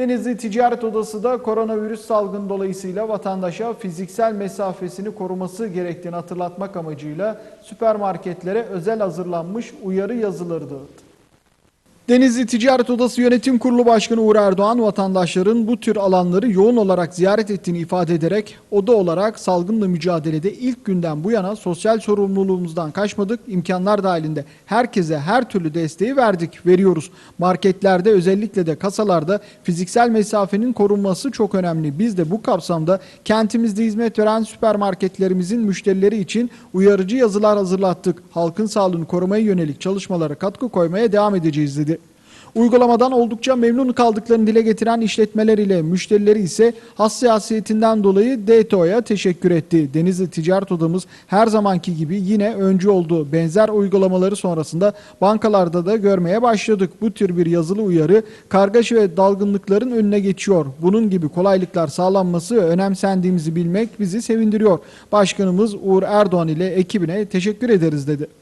Denizli Ticaret Odası da koronavirüs salgını dolayısıyla vatandaşa fiziksel mesafesini koruması gerektiğini hatırlatmak amacıyla süpermarketlere özel hazırlanmış uyarı yazıları dağıttı. Denizli Ticaret Odası Yönetim Kurulu Başkanı Uğur Erdoğan vatandaşların bu tür alanları yoğun olarak ziyaret ettiğini ifade ederek oda olarak salgınla mücadelede ilk günden bu yana sosyal sorumluluğumuzdan kaçmadık. imkanlar dahilinde herkese her türlü desteği verdik, veriyoruz. Marketlerde özellikle de kasalarda fiziksel mesafenin korunması çok önemli. Biz de bu kapsamda kentimizde hizmet veren süpermarketlerimizin müşterileri için uyarıcı yazılar hazırlattık. Halkın sağlığını korumaya yönelik çalışmalara katkı koymaya devam edeceğiz dedi. Uygulamadan oldukça memnun kaldıklarını dile getiren işletmeler ile müşterileri ise hassasiyetinden dolayı DTO'ya teşekkür etti. Denizli Ticaret Odamız her zamanki gibi yine öncü oldu. Benzer uygulamaları sonrasında bankalarda da görmeye başladık. Bu tür bir yazılı uyarı kargaşa ve dalgınlıkların önüne geçiyor. Bunun gibi kolaylıklar sağlanması ve önemsendiğimizi bilmek bizi sevindiriyor. Başkanımız Uğur Erdoğan ile ekibine teşekkür ederiz dedi.